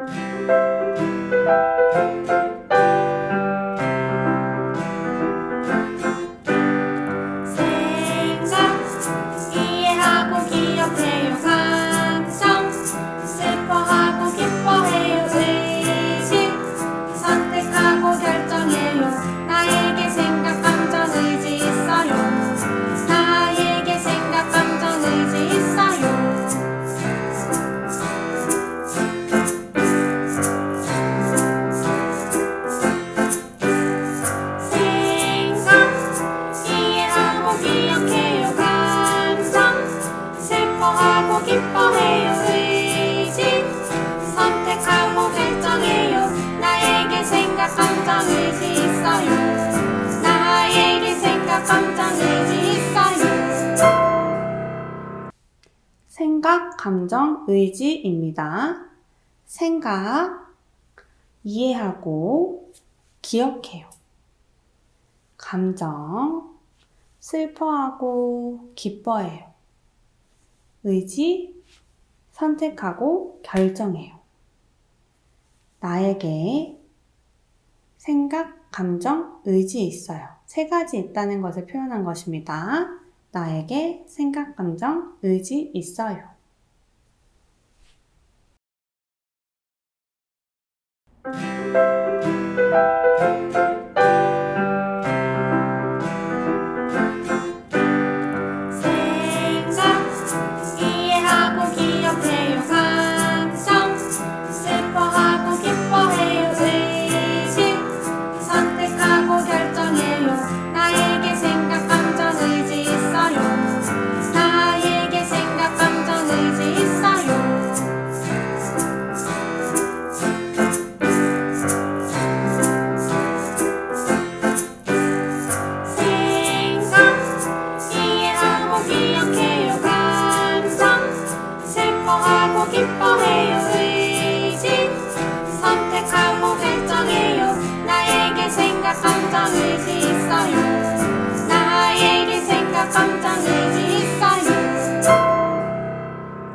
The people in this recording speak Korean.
생 생각, 감정, 의지입니다. 생각, 이해하고, 기억해요. 감정, 슬퍼하고, 기뻐해요. 의지, 선택하고, 결정해요. 나에게 생각, 감정, 의지 있어요. 세 가지 있다는 것을 표현한 것입니다. 나에게 생각, 감정, 의지 있어요. 기억해요 감정. 슬퍼하고 기뻐해요 의지 선택하고 결정해요. 나에게 생각 감정 의지 있어요. 나에게 생각 감정 의지